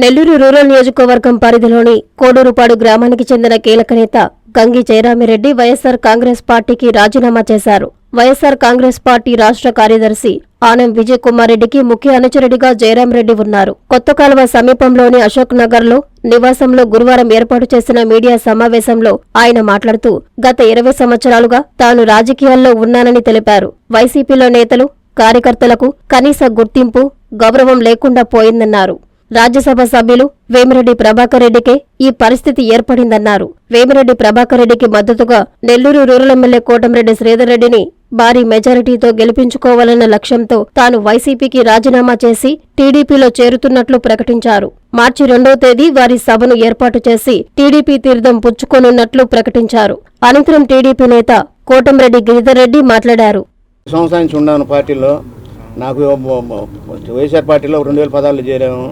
Nellore rural నియోజకవర్గం పరిధిలోని కోడూరుపాడు గ్రామానికి చెందిన కీలక నేత గంగి జయరామిరెడ్డి వైఎస్సార్ కాంగ్రెస్ పార్టీకి రాజీనామా చేశారు. వైఎస్సార్ కాంగ్రెస్ పార్టీ రాష్ట్ర కార్యదర్శి ఆనం విజయ్ కుమార్ రెడ్డికి ముఖ్య అనుచరుడిగా జయరాంరెడ్డి ఉన్నారు. కొత్త కాలువ సమీపంలోని అశోక్ నగర్లో నివాసంలో గురువారం ఏర్పాటు చేసిన మీడియా సమావేశంలో ఆయన మాట్లాడుతూ గత ఇరవై సంవత్సరాలుగా తాను రాజకీయాల్లో ఉన్నానని తెలిపారు. వైసీపీలో నేతలు కార్యకర్తలకు కనీస గుర్తింపు గౌరవం లేకుండా పోయిందన్నారు. రాజ్యసభ సభ్యులు వేమిరెడ్డి ప్రభాకర్ రెడ్డికే ఈ పరిస్థితి ఏర్పడిందన్నారు. వేమిరెడ్డి ప్రభాకర్ రెడ్డికి మద్దతుగా నెల్లూరు రూరల్ ఎమ్మెల్యే కోటంరెడ్డి శ్రీధర్ రెడ్డిని భారీ మెజారిటీతో గెలిపించుకోవాలన్న లక్ష్యంతో తాను వైసీపీకి రాజీనామా చేసి టీడీపీలో చేరుతున్నట్లు ప్రకటించారు. మార్చి రెండవ తేదీ వారి సభను ఏర్పాటు చేసి టీడీపీ తీర్థం పుచ్చుకోనున్నట్లు ప్రకటించారు. అనంతరం టీడీపీ నేత కోటంరెడ్డి గిరిధర్ రెడ్డి మాట్లాడారు. ఉన్నాను పార్టీలో. నాకు వైఎస్ఆర్ పార్టీలో రెండు వేల పదాలు చేరాము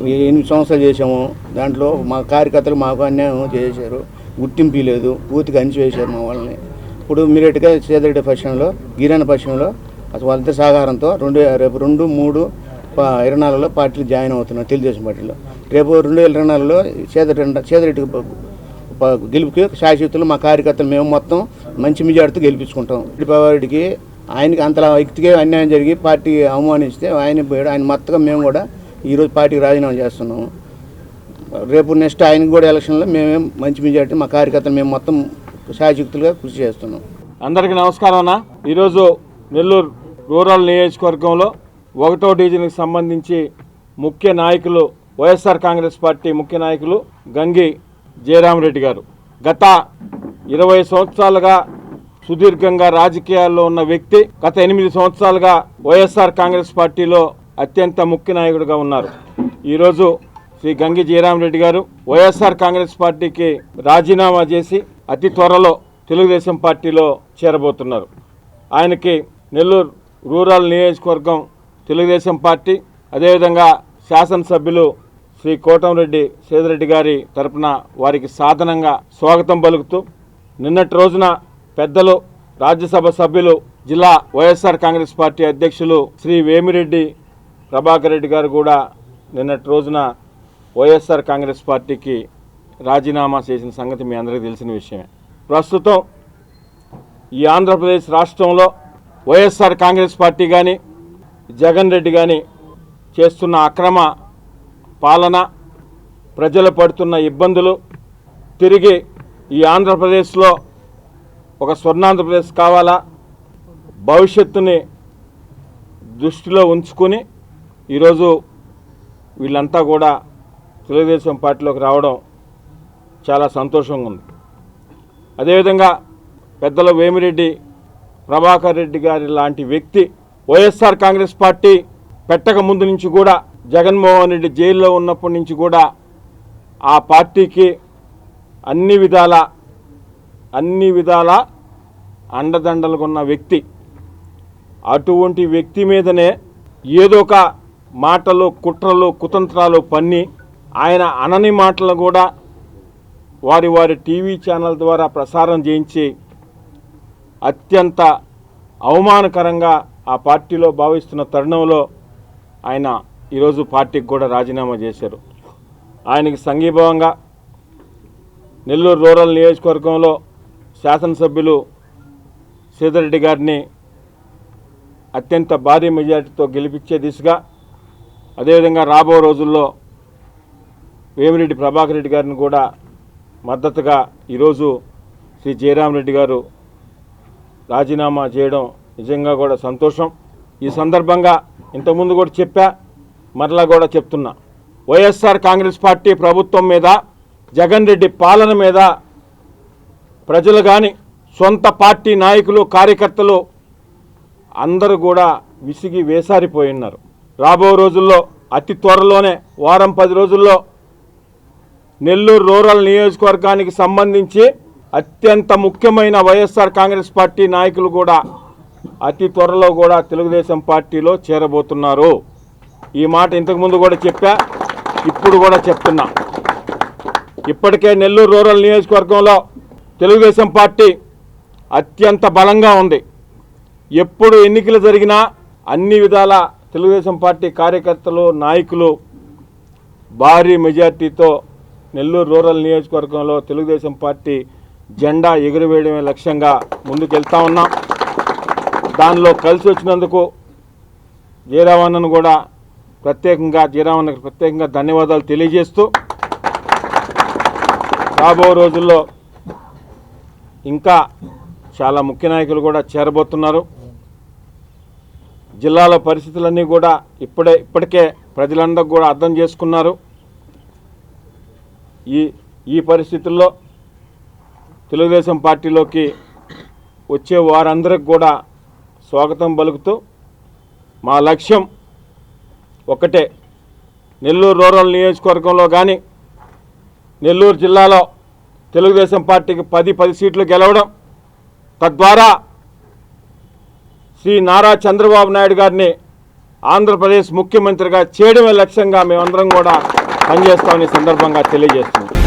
ఎనిమిది సంవత్సరాలు చేసాము దాంట్లో మా కార్యకర్తలు మాకు అన్యాయం చేశారు. గుర్తింపు లేదు. పూర్తిగా అణిచివేశారు మా వాళ్ళని ఇప్పుడు మీరేట్గా సేదరెడ్డి పక్షంలో గిరిజన పక్షంలో అసలు వాళ్ళిద్దరి సహకారంతో రెండు రేపు రెండు మూడు ప- ఇరవై నాలుగులో పార్టీలు జాయిన్ అవుతున్నాం తెలుగుదేశం పార్టీలో. రేపు రెండు వేల ఇరవై నాలుగులో సేదరెడ్డి సేదరెడ్డి గెలుపుకి శాశ్వతలు మా కార్యకర్తలు మేము మొత్తం మంచి మెజార్టీతో గెలిపించుకుంటాం. రెడ్డికి ఆయనకి అంతలా వ్యక్తిగా అన్యాయం జరిగి పార్టీ అవమానిస్తే ఆయన పోయాడు ఆయన మొత్తగా మేము కూడా ఈరోజు పార్టీకి రాజీనామా చేస్తున్నాము రేపు నెక్స్ట్ ఆయనకు కూడా ఎలక్షన్లో మేమే మంచి మెజార్టీ మా కార్యకర్తలు మేము మొత్తం శాశ్వతులుగా కృషి చేస్తున్నాం. అందరికీ నమస్కారం అన్న. ఈరోజు నెల్లూరు రూరల్ నియోజకవర్గంలో ఒకటో డివిజన్కి సంబంధించి ముఖ్య నాయకులు వైఎస్ఆర్ కాంగ్రెస్ పార్టీ ముఖ్య నాయకులు గంగి జయరామరెడ్డి గారు. గత ఇరవై సంవత్సరాలుగా సుదీర్ఘంగా రాజకీయాల్లో ఉన్న వ్యక్తి గత ఎనిమిది సంవత్సరాలుగా వైఎస్ఆర్ కాంగ్రెస్ పార్టీలో అత్యంత ముఖ్య నాయకుడిగా ఉన్నారు. ఈరోజు శ్రీ గంగి జయరామరెడ్డి గారు వైఎస్ఆర్ కాంగ్రెస్ పార్టీకి రాజీనామా చేసి అతి త్వరలో తెలుగుదేశం పార్టీలో చేరబోతున్నారు. ఆయనకి నెల్లూరు రూరల్ నియోజకవర్గం తెలుగుదేశం పార్టీ అదేవిధంగా శాసనసభ్యులు శ్రీ కోటంరెడ్డి సేదిరెడ్డి గారి తరపున వారికి సాధనంగా స్వాగతం పలుకుతూ నిన్నటి రోజున పెద్దలు రాజ్యసభ సభ్యులు జిల్లా వైఎస్ఆర్ కాంగ్రెస్ పార్టీ అధ్యక్షులు శ్రీ వేమిరెడ్డి ప్రభాకర్ రెడ్డి గారు కూడా నిన్నటి రోజున వైఎస్ఆర్ కాంగ్రెస్ పార్టీకి రాజీనామా చేసిన సంగతి మీ అందరికీ తెలిసిన విషయమే. ప్రస్తుతం ఈ ఆంధ్రప్రదేశ్ రాష్ట్రంలో వైఎస్ఆర్ కాంగ్రెస్ పార్టీ కానీ జగన్ రెడ్డి కానీ చేస్తున్న అక్రమ పాలన ప్రజలు పడుతున్న ఇబ్బందులు తిరిగి ఈ ఆంధ్రప్రదేశ్లో ఒక స్వర్ణాంధ్రప్రదేశ్ కావాలా భవిష్యత్తుని దృష్టిలో ఉంచుకుని ఈరోజు వీళ్ళంతా కూడా తెలుగుదేశం పార్టీలోకి రావడం చాలా సంతోషంగా ఉంది. అదేవిధంగా పెద్దల వేమిరెడ్డి ప్రభాకర్ రెడ్డి గారి లాంటి వ్యక్తి వైఎస్ఆర్ కాంగ్రెస్ పార్టీ పెట్టక ముందు నుంచి కూడా జగన్మోహన్ రెడ్డి జైల్లో ఉన్నప్పటి నుంచి కూడా ఆ పార్టీకి అన్ని విధాల అన్ని విధాల అండదండలుగా ఉన్న వ్యక్తి. అటువంటి వ్యక్తి మీదనే ఏదో ఒక మాటలు కుట్రలు కుతంత్రాలు పన్ని ఆయన అనని మాటలు కూడా వారి వారి టీవీ ఛానల్ ద్వారా ప్రసారం చేయించి అత్యంత అవమానకరంగా ఆ పార్టీలో భావిస్తున్న తరుణంలో ఆయన ఈరోజు పార్టీకి కూడా రాజీనామా చేశారు. ఆయనకి సంఘీభావంగా నెల్లూరు రూరల్ నియోజకవర్గంలో శాసనసభ్యులు సీతారెడ్డి గారిని అత్యంత భారీ మెజార్టీతో గెలిపించే దిశగా అదేవిధంగా రాబో రోజుల్లో వేమిరెడ్డి ప్రభాకర్ రెడ్డి గారిని కూడా మద్దతుగా ఈరోజు శ్రీ జయరామరెడ్డి గారు రాజీనామా చేయడం నిజంగా కూడా సంతోషం. ఈ సందర్భంగా ఇంతకుముందు కూడా చెప్పా మరలా కూడా చెప్తున్నా. వైఎస్ఆర్ కాంగ్రెస్ పార్టీ ప్రభుత్వం మీద జగన్ రెడ్డి పాలన మీద ప్రజలు కానీ సొంత పార్టీ నాయకులు కార్యకర్తలు అందరూ కూడా విసిగి వేసారిపోయి ఉన్నారు. రాబో రోజుల్లో అతి త్వరలోనే వారం పది రోజుల్లో నెల్లూరు రూరల్ నియోజకవర్గానికి సంబంధించి అత్యంత ముఖ్యమైన వైఎస్ఆర్ కాంగ్రెస్ పార్టీ నాయకులు కూడా అతి త్వరలో కూడా తెలుగుదేశం పార్టీలో చేరబోతున్నారు. ఈ మాట ఇంతకుముందు కూడా చెప్పా ఇప్పుడు కూడా చెప్తున్నా. ఇప్పటికే నెల్లూరు రూరల్ నియోజకవర్గంలో తెలుగుదేశం పార్టీ అత్యంత బలంగా ఉంది. ఎప్పుడు ఎన్నికలు జరిగినా అన్ని విధాల తెలుగుదేశం పార్టీ కార్యకర్తలు నాయకులు భారీ మెజార్టీతో నెల్లూరు రూరల్ నియోజకవర్గంలో తెలుగుదేశం పార్టీ జెండా ఎగురవేయడమే లక్ష్యంగా ముందుకెళ్తా ఉన్నాం. దానిలో కలిసి వచ్చినందుకు జయరామన్నను కూడా ప్రత్యేకంగా జయరామన్నకి ప్రత్యేకంగా ధన్యవాదాలు తెలియజేస్తూ రాబో రోజుల్లో ఇంకా చాలా ముఖ్య నాయకులు కూడా చేరబోతున్నారు. జిల్లాలో పరిస్థితులన్నీ కూడా ఇప్పుడే ఇప్పటికే ప్రజలందరూ కూడా అర్థం చేసుకున్నారు. ఈ ఈ పరిస్థితుల్లో తెలుగుదేశం పార్టీలోకి వచ్చే వారందరికి కూడా స్వాగతం పలుకుతూ మా లక్ష్యం ఒకటే నెల్లూరు రూరల్ నియోజకవర్గంలో కానీ నెల్లూరు జిల్లాలో తెలుగుదేశం పార్టీకి పది పది సీట్లు గెలవడం తద్వారా శ్రీ నారా చంద్రబాబు నాయుడు గారిని ఆంధ్రప్రదేశ్ ముఖ్యమంత్రిగా చేయడమే లక్ష్యంగా మేమందరం కూడా పనిచేస్తామని సందర్భంగా తెలియజేస్తున్నాం.